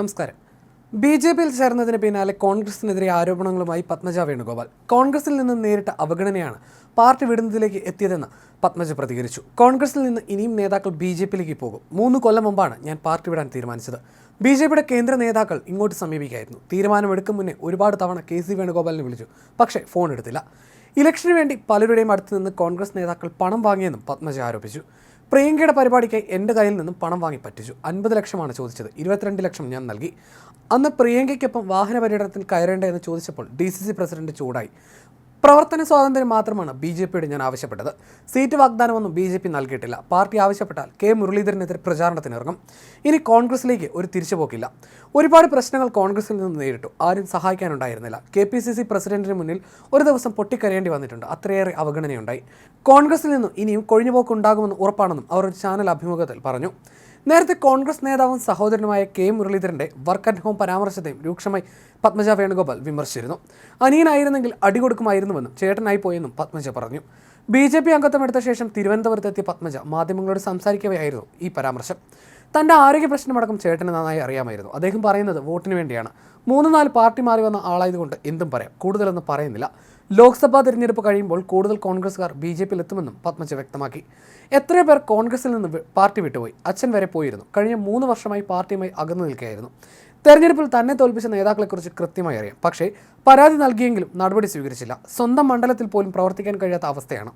നമസ്കാരം. B J പിയിൽ ചേർന്നതിന് പിന്നാലെ കോൺഗ്രസിനെതിരെ ആരോപണങ്ങളുമായി പത്മജ വേണുഗോപാൽ. കോൺഗ്രസിൽ നിന്ന് നേരിട്ട അവഗണനയാണ് പാർട്ടി വിടുന്നതിലേക്ക് എത്തിയതെന്ന് പത്മജ പ്രതികരിച്ചു. കോൺഗ്രസിൽ നിന്ന് ഇനിയും നേതാക്കൾ ബി ജെ പിയിലേക്ക് പോകും. മൂന്ന് കൊല്ലം മുമ്പാണ് ഞാൻ പാർട്ടി വിടാൻ തീരുമാനിച്ചത്. ബി ജെ പിയുടെ കേന്ദ്ര നേതാക്കൾ ഇങ്ങോട്ട് സമീപിക്കായിരുന്നു. തീരുമാനമെടുക്കും മുന്നേ ഒരുപാട് തവണ കെ സി വേണുഗോപാലിനെ വിളിച്ചു. പക്ഷേ ഫോൺ എടുത്തില്ല. ഇലക്ഷന് വേണ്ടി പലരുടെയും അടുത്ത് നിന്ന് കോൺഗ്രസ് നേതാക്കൾ പണം വാങ്ങിയെന്നും പത്മജ ആരോപിച്ചു. പ്രിയങ്കയുടെ പരിപാടിക്ക് എന്റെ കയ്യിൽ നിന്നും പണം വാങ്ങി പറ്റിച്ചു. അൻപത് ലക്ഷമാണ് ചോദിച്ചത്. ഇരുപത്തിരണ്ട് ലക്ഷം ഞാൻ നൽകി. അന്ന് പ്രിയങ്കയ്ക്കൊപ്പം വാഹന പര്യടനത്തിൽ കയറേണ്ട എന്ന് ചോദിച്ചപ്പോൾ ഡി സി സി പ്രസിഡന്റ് ചൂടായി. പ്രവർത്തന സ്വാതന്ത്ര്യം മാത്രമാണ് ബി ജെ പിയോട് ഞാൻ ആവശ്യപ്പെട്ടത്. സീറ്റ് വാഗ്ദാനമൊന്നും ബി ജെ പി നൽകിയിട്ടില്ല. പാർട്ടി ആവശ്യപ്പെട്ടാൽ കെ മുരളീധരനെതിരെ പ്രചാരണത്തിനിറങ്ങും ഇനി കോൺഗ്രസിലേക്ക് ഒരു തിരിച്ചുപോക്കില്ല. ഒരുപാട് പ്രശ്നങ്ങൾ കോൺഗ്രസിൽ നിന്ന് നേരിട്ടു. ആരും സഹായിക്കാനുണ്ടായിരുന്നില്ല. കെ പി സി സി പ്രസിഡന്റിന് മുന്നിൽ ഒരു ദിവസം പൊട്ടിക്കരയേണ്ടി വന്നിട്ടുണ്ട്. അത്രയേറെ അവഗണനയുണ്ടായി. കോൺഗ്രസിൽ നിന്നും ഇനിയും കൊഴിഞ്ഞുപോക്കുണ്ടാകുമെന്ന് ഉറപ്പാണെന്നും അവർ ഒരു ചാനൽ അഭിമുഖത്തിൽ പറഞ്ഞു. നേരത്തെ കോൺഗ്രസ് നേതാവും സഹോദരനുമായ കെ മുരളീധരന്റെ വർക്ക് അറ്റ് ഹോം പരാമർശത്തെയും രൂക്ഷമായി പത്മജ വേണുഗോപാൽ വിമർശിച്ചിരുന്നു. അനിയനായിരുന്നെങ്കിൽ അടികൊടുക്കുമായിരുന്നുവെന്നും ചേട്ടനായി പോയെന്നും പത്മജ പറഞ്ഞു. ബി ജെ പി അംഗത്വം എടുത്ത ശേഷം തിരുവനന്തപുരത്തെത്തിയ പത്മജ മാധ്യമങ്ങളോട് സംസാരിക്കവെയായിരുന്നു ഈ പരാമർശം. തന്റെ ആരോഗ്യ പ്രശ്നമടക്കം ചേട്ടന് നന്നായി അറിയാമായിരുന്നു. അദ്ദേഹം പറയുന്നത് വോട്ടിന് വേണ്ടിയാണ്. മൂന്ന് നാല് പാർട്ടി മാറി വന്ന ആളായതുകൊണ്ട് എന്തും പറയാം. കൂടുതലൊന്നും പറയുന്നില്ല. ലോക്സഭാ തിരഞ്ഞെടുപ്പ് കഴിയുമ്പോൾ കൂടുതൽ കോൺഗ്രസ്സുകാർ ബി ജെ പിയിൽ എത്തുമെന്നും പത്മജ വ്യക്തമാക്കി. എത്രയോ പേർ കോൺഗ്രസിൽ നിന്ന് പാർട്ടി വിട്ടുപോയി. അച്ഛൻ വരെ പോയിരുന്നു. കഴിഞ്ഞ മൂന്ന് വർഷമായി പാർട്ടിയുമായി അകന്നു നിൽക്കുകയായിരുന്നു. തെരഞ്ഞെടുപ്പിൽ തന്നെ തോൽപ്പിച്ച നേതാക്കളെക്കുറിച്ച് കൃത്യമായി അറിയാം. പക്ഷേ പരാതി നൽകിയെങ്കിലും നടപടി സ്വീകരിച്ചില്ല. സ്വന്തം മണ്ഡലത്തിൽ പോലും പ്രവർത്തിക്കാൻ കഴിയാത്ത അവസ്ഥയാണ്.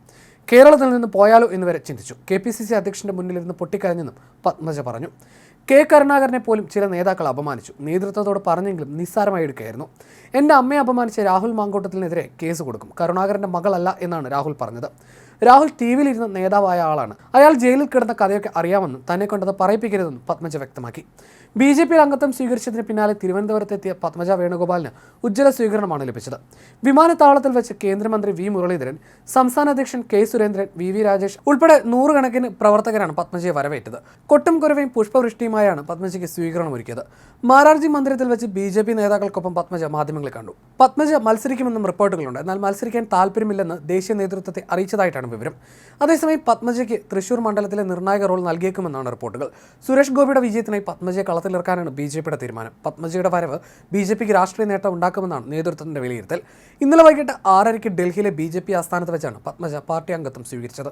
കേരളത്തിൽ നിന്ന് പോയാലോ എന്ന് വരെ ചിന്തിച്ചു. കെ പി സി സി അധ്യക്ഷന്റെ മുന്നിലിരുന്ന് പൊട്ടിക്കരഞ്ഞെന്നും പത്മജ പറഞ്ഞു. കെ കരുണാകരനെ പോലും ചില നേതാക്കൾ അപമാനിച്ചു. നേതൃത്വത്തോട് പറഞ്ഞെങ്കിലും നിസ്സാരമായി എടുക്കുകയായിരുന്നു. എന്റെ അമ്മയെ അപമാനിച്ച രാഹുൽ മാങ്കോട്ടത്തിനെതിരെ കേസ് കൊടുക്കും. കരുണാകരന്റെ മകളല്ല എന്നാണ് രാഹുൽ പറഞ്ഞത്. രാഹുൽ ടി വിയിലിരുന്ന നേതാവായ ആളാണ്. അയാൾ ജയിലിൽ കിടന്ന കഥയൊക്കെ അറിയാമെന്നും തന്നെ കൊണ്ടത് പറയിപ്പിക്കരുതെന്നും പത്മജ വ്യക്തമാക്കി. ബി ജെ പി അംഗത്വം സ്വീകരിച്ചതിന് പിന്നാലെ തിരുവനന്തപുരത്തെത്തിയ പത്മജ വേണുഗോപാലിന് ഉജ്ജ്വല സ്വീകരണമാണ് ലഭിച്ചത്. വിമാനത്താവളത്തിൽ വെച്ച് കേന്ദ്രമന്ത്രി വി മുരളീധരൻ സംസ്ഥാന അധ്യക്ഷൻ K Surendran V V Rajesh ഉൾപ്പെടെ നൂറുകണക്കിന് പ്രവർത്തകരാണ് പത്മജയെ വരവേറ്റത്. കൊട്ടും കുരവയും പുഷ്പവൃഷ്ടിയുമായാണ് പത്മജയ്ക്ക് സ്വീകരണം ഒരുക്കിയത് മാരാർജി മന്ദിരത്തിൽ വെച്ച് ബി നേതാക്കൾക്കൊപ്പം പത്മജ മാധ്യമങ്ങളെ കണ്ടു. പത്മജ മത്സരിക്കുമെന്നും റിപ്പോർട്ടുകളുണ്ട്. എന്നാൽ മത്സരിക്കാൻ താല്പര്യമില്ലെന്ന് ദേശീയ നേതൃത്വത്തെ അറിയിച്ചതായിട്ടാണ് വിവരം. അതേസമയം പത്മജയ്ക്ക് തൃശൂർ മണ്ഡലത്തിലെ നിർണായക റോൾ നൽകിയേക്കുമെന്നാണ് റിപ്പോർട്ടുകൾ. സുരേഷ് ഗോപിയുടെ വിജയത്തിനായി പത്മജയെ കളത്തിലിറക്കാനാണ് ബി ജെ പിയുടെ തീരുമാനം. പത്മജയുടെ വരവ് ബി ജെ പിക്ക് രാഷ്ട്രീയ നേട്ടം ഉണ്ടാക്കുമെന്നാണ് നേതൃത്വത്തിന്റെ വിലയിരുത്തൽ. ഇന്നലെ വൈകിട്ട് ആറരയ്ക്ക് ഡൽഹിയിലെ ബി ജെ പി ആസ്ഥാനത്ത് വെച്ചാണ് പത്മജ പാർട്ടി അംഗത്വം സ്വീകരിച്ചത്.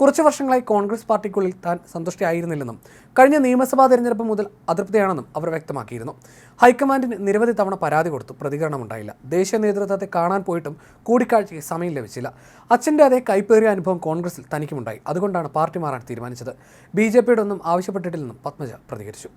കുറച്ച് വർഷങ്ങളായി കോൺഗ്രസ് പാർട്ടിക്കുള്ളിൽ താൻ സന്തുഷ്ടിയായിരുന്നില്ലെന്നും കഴിഞ്ഞ നിയമസഭാ തെരഞ്ഞെടുപ്പ് മുതൽ അതൃപ്തിയാണെന്നും അവർ വ്യക്തമാക്കിയിരുന്നു. ഹൈക്കമാൻഡിന് നിരവധി തവണ പരാതി കൊടുത്തു. പ്രതികരണമുണ്ടായില്ല ദേശീയ നേതൃത്വത്തെ കാണാൻ പോയിട്ടും കൂടിക്കാഴ്ചയ്ക്ക് സമയം ലഭിച്ചില്ല. അച്ഛന്റെ അതേ കൈപ്പേറിയ അനുഭവം കോൺഗ്രസിൽ തനിക്കുമുണ്ടായി. അതുകൊണ്ടാണ് പാർട്ടി മാറാൻ തീരുമാനിച്ചത്. ബി ജെ പിയുടെ ഒന്നും ആവശ്യപ്പെട്ടിട്ടില്ലെന്നും പത്മജ പ്രതികരിച്ചു.